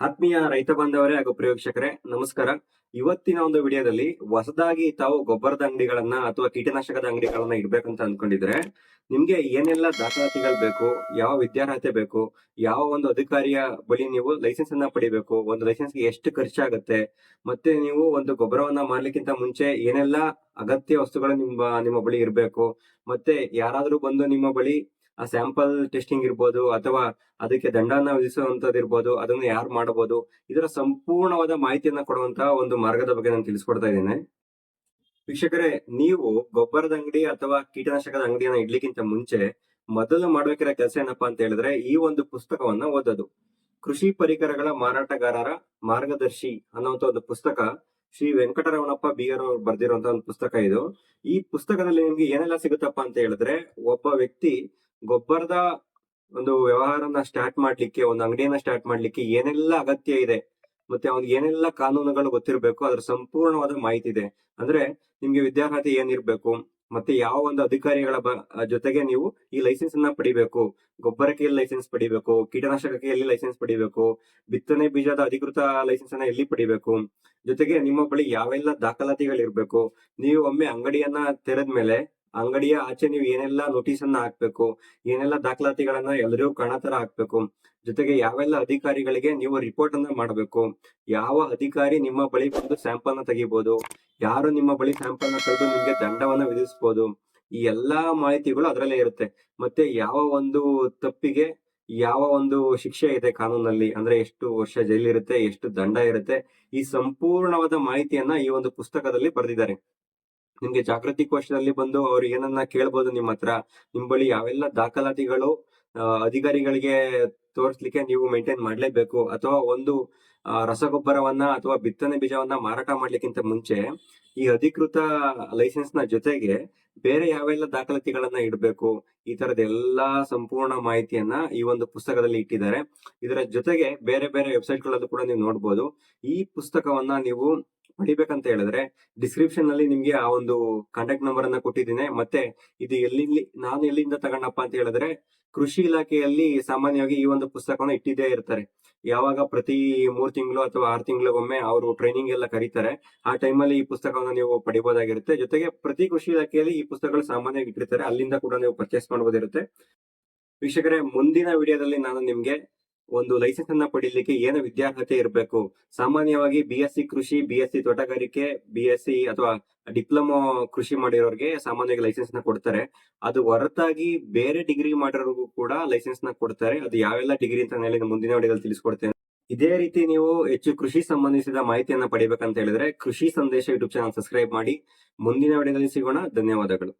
ಆತ್ಮೀಯ ರೈತ ಬಾಂಧವರೇ ಹಾಗೂ ಪ್ರಯೋಕ್ಷಕರೇ ನಮಸ್ಕಾರ. ಇವತ್ತಿನ ಒಂದು ವಿಡಿಯೋದಲ್ಲಿ ಹೊಸದಾಗಿ ತಾವು ಗೊಬ್ಬರದ ಅಂಗಡಿಗಳನ್ನ ಅಥವಾ ಕೀಟನಾಶಕದ ಅಂಗಡಿಗಳನ್ನ ಇಡ್ಬೇಕಂತ ಅನ್ಕೊಂಡಿದ್ರೆ, ನಿಮ್ಗೆ ಏನೆಲ್ಲ ದಾಖಲಾತಿಗಳು ಬೇಕು, ಯಾವ ವಿದ್ಯಾರ್ಹತೆ ಬೇಕು, ಯಾವ ಒಂದು ಅಧಿಕಾರಿಯ ಬಳಿ ನೀವು ಲೈಸೆನ್ಸ್ ಅನ್ನ ಪಡಿಬೇಕು, ಒಂದು ಲೈಸೆನ್ಸ್ಗೆ ಎಷ್ಟು ಖರ್ಚಾಗುತ್ತೆ, ಮತ್ತೆ ನೀವು ಒಂದು ಗೊಬ್ಬರವನ್ನ ಮಾರ್ಲಿಕ್ಕಿಂತ ಮುಂಚೆ ಏನೆಲ್ಲ ಅಗತ್ಯ ವಸ್ತುಗಳು ನಿಮ್ಮ ನಿಮ್ಮ ಬಳಿ ಇರಬೇಕು, ಮತ್ತೆ ಯಾರಾದ್ರೂ ಬಂದು ನಿಮ್ಮ ಬಳಿ ಆ ಸ್ಯಾಂಪಲ್ ಟೆಸ್ಟಿಂಗ್ ಇರ್ಬೋದು ಅಥವಾ ಅದಕ್ಕೆ ದಂಡನ ವಿಧಿಸುವಂತದ್ದು ಇರ್ಬೋದು, ಅದನ್ನ ಯಾರು ಮಾಡಬಹುದು ಇದರ ಸಂಪೂರ್ಣವಾದ ಮಾಹಿತಿಯನ್ನ ಕೊಡುವಂತಹ ಒಂದು ಮಾರ್ಗದ ಬಗ್ಗೆ ನಾನು ತಿಳಿಸ್ಕೊಡ್ತಾ ಇದ್ದೇನೆ. ವೀಕ್ಷಕರೇ, ನೀವು ಗೊಬ್ಬರದ ಅಂಗಡಿ ಅಥವಾ ಕೀಟನಾಶಕದ ಅಂಗಡಿಯನ್ನ ಇಡ್ಲಿಕ್ಕಿಂತ ಮುಂಚೆ ಮೊದಲು ಮಾಡಬೇಕಿರೋ ಕೆಲಸ ಏನಪ್ಪಾ ಅಂತ ಹೇಳಿದ್ರೆ ಈ ಒಂದು ಪುಸ್ತಕವನ್ನ ಓದೋದು. ಕೃಷಿ ಪರಿಕರಗಳ ಮಾರಾಟಗಾರರ ಮಾರ್ಗದರ್ಶಿ ಅನ್ನುವಂತ ಒಂದು ಪುಸ್ತಕ ಶ್ರೀ ವೆಂಕಟರಮಣಪ್ಪ ಬಿ ಆರ್ ಅವರು ಬರ್ದಿರುವಂತಹ ಒಂದು ಪುಸ್ತಕ ಇದು. ಈ ಪುಸ್ತಕದಲ್ಲಿ ನಿಮ್ಗೆ ಏನೆಲ್ಲ ಸಿಗುತ್ತಪ್ಪ ಅಂತ ಹೇಳಿದ್ರೆ, ಒಬ್ಬ ವ್ಯಕ್ತಿ ಗೊಬ್ಬರದ ಒಂದು ವ್ಯವಹಾರನ ಸ್ಟಾರ್ಟ್ ಮಾಡ್ಲಿಕ್ಕೆ, ಒಂದು ಅಂಗಡಿಯನ್ನ ಸ್ಟಾರ್ಟ್ ಮಾಡ್ಲಿಕ್ಕೆ ಏನೆಲ್ಲ ಅಗತ್ಯ ಇದೆ, ಮತ್ತೆ ಅವ್ನಿಗೆ ಏನೆಲ್ಲ ಕಾನೂನುಗಳು ಗೊತ್ತಿರಬೇಕು, ಅದ್ರ ಸಂಪೂರ್ಣವಾದ ಮಾಹಿತಿ ಇದೆ. ಅಂದ್ರೆ ನಿಮ್ಗೆ ವಿದ್ಯಾರ್ಹತೆ ಏನಿರ್ಬೇಕು, ಮತ್ತೆ ಯಾವ ಒಂದು ಅಧಿಕಾರಿಗಳ ಜೊತೆಗೆ ನೀವು ಈ ಲೈಸೆನ್ಸ್ ಅನ್ನ ಪಡಿಬೇಕು ಗೊಬ್ಬರಕ್ಕೆ ಎಲ್ಲಿ ಲೈಸೆನ್ಸ್ ಪಡಿಬೇಕು ಕೀಟನಾಶಕಕ್ಕೆ ಎಲ್ಲಿ ಲೈಸೆನ್ಸ್ ಪಡಿಬೇಕು, ಬಿತ್ತನೆ ಬೀಜದ ಅಧಿಕೃತ ಲೈಸೆನ್ಸ್ ಅನ್ನ ಎಲ್ಲಿ ಪಡಿಬೇಕು, ಜೊತೆಗೆ ನಿಮ್ಮ ಬಳಿ ಯಾವೆಲ್ಲ ದಾಖಲಾತಿಗಳಿರ್ಬೇಕು, ನೀವು ಒಮ್ಮೆ ಅಂಗಡಿಯನ್ನ ತೆರೆದ್ಮೇಲೆ ಅಂಗಡಿಯ ಆಚೆ ನೀವು ಏನೆಲ್ಲ ನೋಟಿಸ್ ಅನ್ನ ಹಾಕ್ಬೇಕು, ಏನೆಲ್ಲ ದಾಖಲಾತಿಗಳನ್ನ ಎಲ್ಲರಿಗೂ ಕಾಣತರ ಹಾಕ್ಬೇಕು, ಜೊತೆಗೆ ಯಾವೆಲ್ಲ ಅಧಿಕಾರಿಗಳಿಗೆ ನೀವು ರಿಪೋರ್ಟ್ ಅನ್ನ ಮಾಡಬೇಕು, ಯಾವ ಅಧಿಕಾರಿ ನಿಮ್ಮ ಬಳಿ ಬಂದು ಸ್ಯಾಂಪಲ್ನ ತೆಗಿಬಹುದು ಯಾರು ನಿಮ್ಮ ಬಳಿ ಸ್ಯಾಂಪಲ್ನ ತೆಗೆದು ನಿಮ್ಗೆ ದಂಡವನ್ನ ವಿಧಿಸಬಹುದು ಈ ಎಲ್ಲಾ ಮಾಹಿತಿಗಳು ಅದರಲ್ಲೇ ಇರುತ್ತೆ. ಮತ್ತೆ ಯಾವ ಒಂದು ತಪ್ಪಿಗೆ ಯಾವ ಒಂದು ಶಿಕ್ಷೆ ಇದೆ ಕಾನೂನಲ್ಲಿ, ಅಂದ್ರೆ ಎಷ್ಟು ವರ್ಷ ಜೈಲಿರುತ್ತೆ, ಎಷ್ಟು ದಂಡ ಇರುತ್ತೆ, ಈ ಸಂಪೂರ್ಣವಾದ ಮಾಹಿತಿಯನ್ನ ಈ ಒಂದು ಪುಸ್ತಕದಲ್ಲಿ ಬರೆದಿದ್ದಾರೆ. ನಿಮ್ಗೆ ಜಾಗೃತಿ ಕೋಶದಲ್ಲಿ ಬಂದು ಅವ್ರು ಏನನ್ನ ಕೇಳ್ಬೋದು ನಿಮ್ಮ ಹತ್ರ, ನಿಮ್ ಬಳಿ ಯಾವೆಲ್ಲ ದಾಖಲಾತಿಗಳು ಅಧಿಕಾರಿಗಳಿಗೆ ತೋರಿಸ್ಲಿಕ್ಕೆ ನೀವು ಮೇಂಟೈನ್ ಮಾಡ್ಲೇಬೇಕು ಅಥವಾ ಒಂದು ರಸಗೊಬ್ಬರವನ್ನ ಅಥವಾ ಬಿತ್ತನೆ ಬೀಜವನ್ನ ಮಾರಾಟ ಮಾಡ್ಲಿಕ್ಕಿಂತ ಮುಂಚೆ ಈ ಅಧಿಕೃತ ಲೈಸೆನ್ಸ್ನ ಜೊತೆಗೆ ಬೇರೆ ಯಾವೆಲ್ಲ ದಾಖಲಾತಿಗಳನ್ನ ಇಡಬೇಕು, ಈ ತರದ ಎಲ್ಲಾ ಸಂಪೂರ್ಣ ಮಾಹಿತಿಯನ್ನ ಈ ಒಂದು ಪುಸ್ತಕದಲ್ಲಿ ಇಟ್ಟಿದ್ದಾರೆ. ಇದರ ಜೊತೆಗೆ ಬೇರೆ ಬೇರೆ ವೆಬ್ಸೈಟ್ ಗಳಲ್ಲೂ ಕೂಡ ನೀವು ನೋಡಬಹುದು ಈ ಪುಸ್ತಕವನ್ನ ನೀವು ಪಡಿಬೇಕಂತ ಹೇಳಿದ್ರೆ ಡಿಸ್ಕ್ರಿಪ್ಷನ್ನಲ್ಲಿ ನಿಮ್ಗೆ ಆ ಒಂದು ಕಾಂಟ್ಯಾಕ್ಟ್ ನಂಬರ್ ಅನ್ನ ಕೊಟ್ಟಿದ್ದೀನಿ. ಮತ್ತೆ ಇದು ಎಲ್ಲಿ ನಾನು ಎಲ್ಲಿಂದ ತಗೊಂಡಪ್ಪ ಅಂತ ಹೇಳಿದ್ರೆ, ಕೃಷಿ ಇಲಾಖೆಯಲ್ಲಿ ಸಾಮಾನ್ಯವಾಗಿ ಈ ಒಂದು ಪುಸ್ತಕವನ್ನು ಇಟ್ಟಿದ್ದೇ ಇರ್ತಾರೆ. ಯಾವಾಗ ಪ್ರತಿ ಮೂರ್ ತಿಂಗಳು ಅಥವಾ ಆರು ತಿಂಗಳಿಗೊಮ್ಮೆ ಅವರು ಟ್ರೈನಿಂಗ್ ಎಲ್ಲ ಕರೀತಾರೆ, ಆ ಟೈಮಲ್ಲಿ ಈ ಪುಸ್ತಕವನ್ನು ನೀವು ಪಡಿಬಹುದಾಗಿರುತ್ತೆ ಜೊತೆಗೆ ಪ್ರತಿ ಕೃಷಿ ಇಲಾಖೆಯಲ್ಲಿ ಈ ಪುಸ್ತಕಗಳು ಸಾಮಾನ್ಯವಾಗಿ ಇಟ್ಟಿರ್ತಾರೆ. ಅಲ್ಲಿಂದ ಕೂಡ ನೀವು ಪರ್ಚೇಸ್ ಮಾಡಬಹುದಿರುತ್ತೆ ವೀಕ್ಷಕರೇ, ಮುಂದಿನ ವಿಡಿಯೋದಲ್ಲಿ ನಾನು ನಿಮ್ಗೆ ಒಂದು ಲೈಸೆನ್ಸ್ ಅನ್ನ ಪಡಿಲಿಕ್ಕೆ ಏನು ವಿದ್ಯಾರ್ಹತೆ ಇರಬೇಕು? ಸಾಮಾನ್ಯವಾಗಿ ಬಿ ಎಸ್ ಸಿ ಕೃಷಿ ಬಿ ಎಸ್ ಸಿ ತೋಟಗಾರಿಕೆ ಬಿ ಎಸ್ ಸಿ ಅಥವಾ ಡಿಪ್ಲೊಮಾ ಕೃಷಿ ಮಾಡಿರೋರಿಗೆ ಸಾಮಾನ್ಯವಾಗಿ ಲೈಸೆನ್ಸ್ನ ಕೊಡ್ತಾರೆ. ಅದು ಹೊರತಾಗಿ ಬೇರೆ ಡಿಗ್ರಿ ಮಾಡಿರೋರಿಗೂ ಕೂಡ ಲೈಸೆನ್ಸ್ನ ಕೊಡ್ತಾರೆ. ಅದು ಯಾವೆಲ್ಲ ಡಿಗ್ರಿ ಅಂತ ಹೇಳಿ ಮುಂದಿನ ವಿಡಿಯೋದಲ್ಲಿ ತಿಳಿಸ್ಕೊಡ್ತೇನೆ. ಇದೇ ರೀತಿ ನೀವು ಹೆಚ್ಚು ಕೃಷಿ ಸಂಬಂಧಿಸಿದ ಮಾಹಿತಿಯನ್ನ ಪಡಿಬೇಕಂತ ಹೇಳಿದ್ರೆ ಕೃಷಿ ಸಂದೇಶ ಯೂಟ್ಯೂಬ್ ಚಾನಲ್ ಸಬ್ಸ್ಕ್ರೈಬ್ ಮಾಡಿ. ಮುಂದಿನ ವಿಡಿಯೋದಲ್ಲಿ ಸಿಗೋಣ. ಧನ್ಯವಾದಗಳು.